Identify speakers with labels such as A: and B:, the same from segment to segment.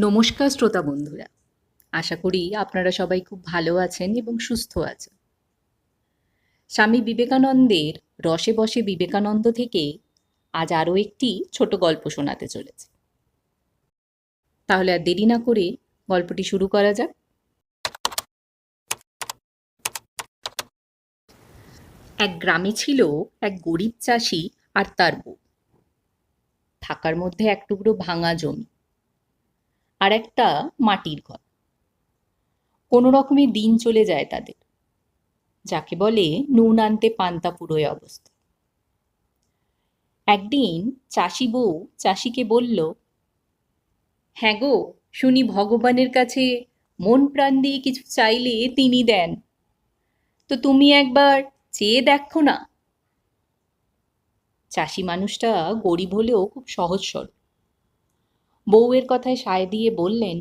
A: নমস্কার শ্রোতা বন্ধুরা। আশা করি আপনারা সবাই খুব ভালো আছেন এবং সুস্থ আছেন। স্বামী বিবেকানন্দের রসে বসে বিবেকানন্দ থেকে আজ আরও একটি ছোট গল্প শোনাতে চলেছে। তাহলে আর দেরি না করে গল্পটি শুরু করা যাক। এক গ্রামে ছিল এক গরিব চাষি আর তার বউ। থাকার মধ্যে এক টুকরো ভাঙা জমি। আর একটা মাটির ঘর। কোনো রকমে দিন চলে যায় তাদের, যাকে বলে নুন আনতে পান্তা পুরোয় অবস্থা। একদিন চাষি বউ চাষিকে বলল হ্যাঁ গো, শুনি ভগবানের কাছে মন প্রাণ দিয়ে কিছু চাইলে তিনি দেন। তো তুমি একবার চেয়ে দেখো না? চাষি মানুষটা গরিব হলেও খুব সহজ সরল। বউয়ের কথায় সায় দিয়ে বললেন,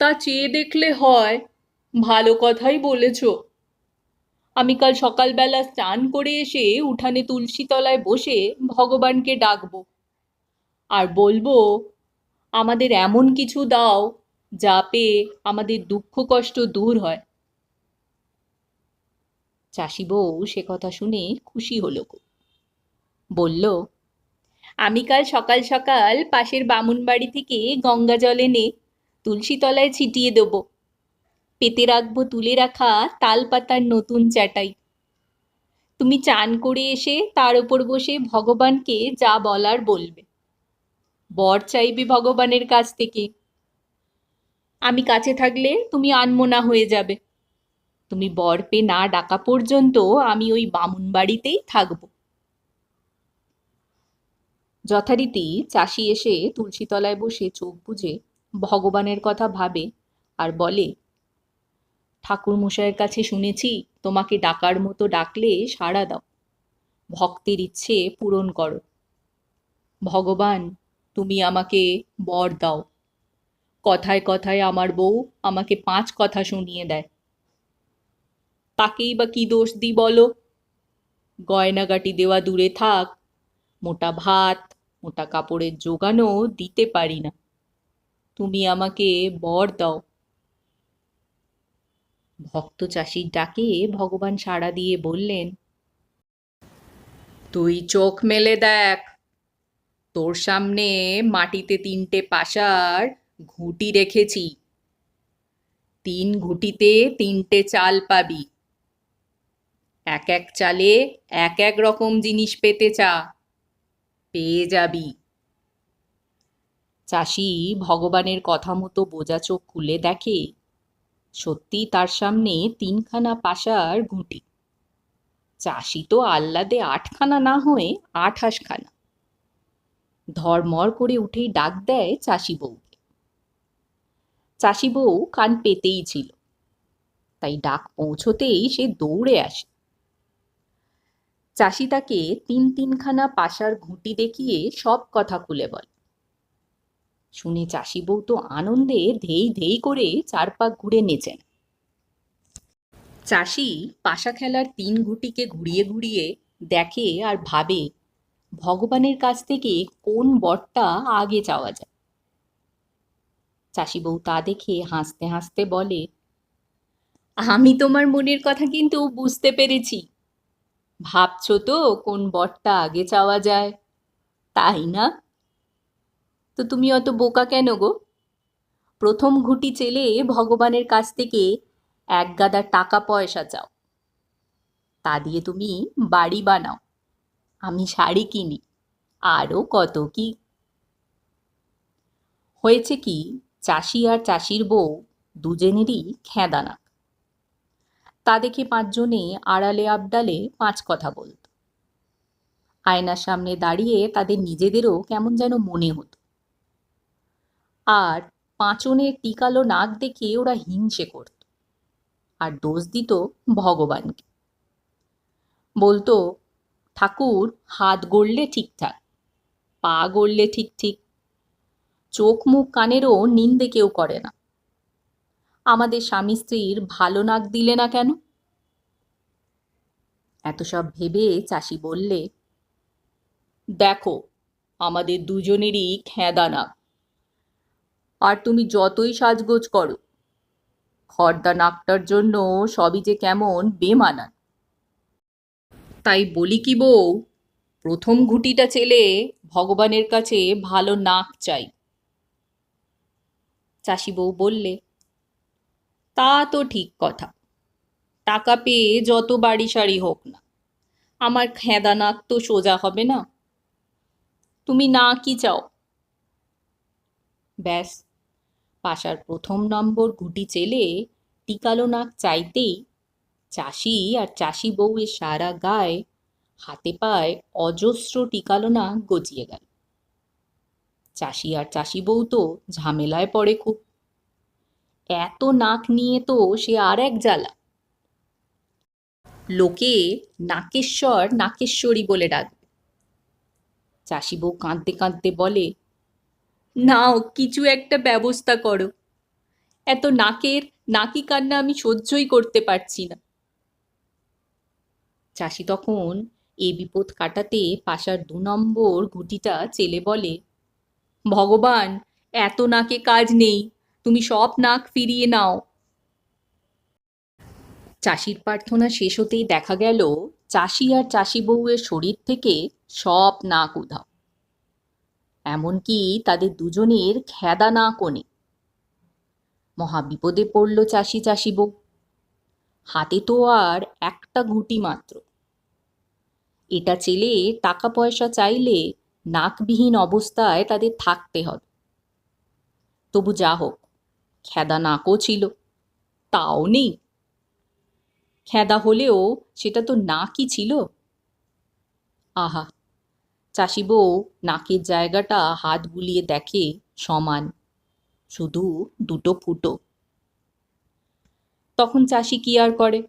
A: তা চেয়ে দেখলে হয়, ভালো কথাই বলেছ। আমি কাল সকালবেলা স্নান করে এসে উঠানে তুলসী তলায় বসে ভগবানকে ডাকবো আর বলব, আমাদের এমন কিছু দাও যা পেয়ে আমাদের দুঃখ কষ্ট দূর হয়। চাষি বউ সে কথা শুনে খুশি হলো। বলল আমি কাল সকাল সকাল পাশের বামুন বাড়ি থেকে গঙ্গা জল এনে তুলসী তলায় ছিটিয়ে দেবো। পেতে রাখব তুলে রাখা তাল পাতার নতুন চাটাই। তুমি চান করে এসে তার ওপর বসে ভগবানকে যা বলার বলবে। বর চাইবে ভগবানের কাছ থেকে। আমি কাছে থাকলে তুমি আনমোনা হয়ে যাবে। তুমি বর পে না ডাকা পর্যন্ত আমি ওই বামুন বাড়িতেই থাকব। যথারীতি চাষি এসে তুলসীতলায় বসে চোখ বুজে ভগবানের কথা ভাবে আর বলে ঠাকুর মশাইয়ের কাছে শুনেছি তোমাকে ডাকার মতো ডাকলে সাড়া দাও। ভক্তের ইচ্ছে পূরণ করো। ভগবান, তুমি আমাকে বর দাও। কথায় কথায় আমার বউ আমাকে পাঁচ কথা শুনিয়ে দেয়। তাকেই বা কি দোষ দিই বলো? গয়নাগাটি দেওয়া দূরে থাক, মোটা ভাত মোটা কাপড়ের জোগানও দিতে পারি না। তুমি আমাকে বর দাও। ভক্ত চাষির ডাকে ভগবান সাড়া দিয়ে বললেন, তুই চোখ মেলে দেখ, তোর সামনে মাটিতে তিনটে পাশার ঘুঁটি রেখেছি। তিন ঘুঁটিতে তিনটে চাল পাবি। এক এক চালে এক এক রকম জিনিস পেতে চা। পেয়ে যাবি। চাষি ভগবানের কথা মতো বোঝা চোখ খুলে দেখে, সত্যি তার সামনে তিনখানা পাশার ঘুঁটি। চাষি তো আহ্লাদে আটখানা না হয়ে আঠাশখানা ধর্মর করে উঠেই ডাক দেয় চাষি বউকে। চাষি বউ কান পেতেই ছিল। তাই ডাক পৌঁছতেই সে দৌড়ে আসে। চাষি তাকে তিন তিনখানা পাশার ঘুঁটি দেখিয়ে সব কথা খুলে বলে। শুনে চাষি বউ তো আনন্দে ধেই ধেই করে চার পাক ঘুরে নেচেন। চাষি পাশা খেলার তিন ঘুটিকে ঘুরিয়ে ঘুরিয়ে দেখে আর ভাবে, ভগবানের কাছ থেকে কোন বরটা আগে চাওয়া যায়? চাষি বউ তা দেখে হাসতে হাসতে বলে, আমি তোমার মনের কথা কিন্তু বুঝতে পেরেছি। ভাবছ তো কোন বরটা আগে চাওয়া যায়। তাই না? তো তুমি অত বোকা কেন গো? প্রথম ঘুটি চেলে ভগবানের কাছ থেকে এক গাদা টাকা পয়সা চাও। তা দিয়ে তুমি বাড়ি বানাও। আমি শাড়ি কিনি। আরও কত কি? হয়েছে কি, চাষি আর চাষির বউ দুজনেরই খেঁদানা। তা দেখে পাঁচজনে আড়ালে আবডালে পাঁচ কথা বলত। আয়নার সামনে দাঁড়িয়ে তাদের নিজেদেরও কেমন যেন মনে হতো। আর পাঁচনের টিকালো নাক দেখে ওরা হিংসে করত। আর দোষ দিত ভগবানকে। বলতো, ঠাকুর, হাত গড়লে ঠিকঠাক, পা গড়লে ঠিক ঠিক, চোখ মুখ কানেরও নিন্দে কেউ করে না। আমাদের স্বামী স্ত্রীর ভালো নাক দিলে না কেন? এত সব ভেবে চাষি বললে, দেখো, আমাদের দুজনেরই খেঁদা নাক। আর তুমি যতই সাজগোজ করো, খর্দা নাকটার জন্য সবই যে কেমন বেমানান। তাই বলি কি বউ, প্রথম ঘুটিটা চেলে ভগবানের কাছে ভালো নাক চাই। চাষি বউ বললে তা তো ঠিক কথা। টাকা পেয়ে যত বাড়ি সারি হোক না, আমার খেদা নাক তো সোজা হবে না। তুমি না কি চাও? ব্যাস, পাশার প্রথম নম্বর ঘুটি চেলে টিকালো নাক চাইতেই চাষি আর চাষি বউয়ের সারা গায়ে হাতে পায়ে অজস্র টিকালো নাক গজিয়ে গেল। চাষি আর চাষি বউ তো ঝামেলায় পড়ে খুব। এত নাক নিয়ে তো সে আর এক জ্বালা। লোকে নাকেশ্বর নাকেশ্বরী বলে ডাকবে চাষি বউ কাঁদতে কাঁদতে বলে, নাও, কিছু একটা ব্যবস্থা করো। এত নাকের, নাকি কান্না আমি সহ্যই করতে পারছি না। চাষি তখন এ বিপদ কাটাতে পাশার দু নম্বর ঘুটিটা চেলে বলে, ভগবান, এত নাকে কাজ নেই। তুমি সব নাক ফিরিয়ে নাও। চাষির প্রার্থনা শেষ হতেই দেখা গেল, চাষি আর চাষি বউয়ের শরীর থেকে সব নাক উধাও। এমনকি তাদের দুজনের খেদা না কোণে মহা বিপদে পড়ল চাষি চাষি বউ। হাতে তো আর একটা ঘুটি মাত্র। এটা চেলে টাকা পয়সা চাইলে নাকবিহীন অবস্থায় তাদের থাকতে হবে। তবু যা হোক খেদা নাকও ছিল। তাও নেই। খেদা হলেও সেটা তো নাকই ছিল। আহা, চাষি বউ নাকের জায়গাটা হাত বুলিয়ে দেখে সমান, শুধু দুটো ফুটো। তখন চাষি কি আর করে?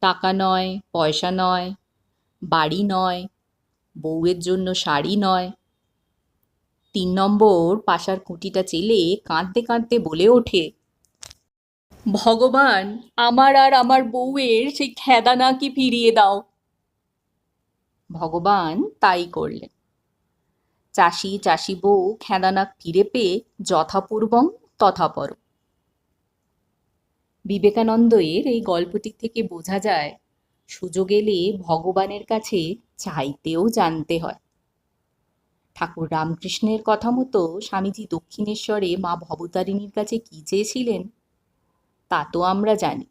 A: টাকা নয়, পয়সা নয়, বাড়ি নয়, বউয়ের জন্য শাড়ি নয় তিন নম্বর পাশার খুঁটিটা চেলে কাঁদতে কাঁদতে বলে ওঠে, ভগবান, আমার আর আমার বউয়ের সেই খেদা নাকি ফিরিয়ে দাও। ভগবান তাই করলেন। চাষি চাষি বউ খেদানাক ফিরে পেয়ে যথাপূর্বং তথাপর। বিবেকানন্দের এই গল্পটি থেকে বোঝা যায়, সুযোগ এলে ভগবানের কাছে চাইতেও জানতে হয়। ঠাকুর রামকৃষ্ণের কথা মতো স্বামীজি দক্ষিণেশ্বরে মা ভবতারিণীর কাছে কী চেয়েছিলেন? তা তো আমরা জানি।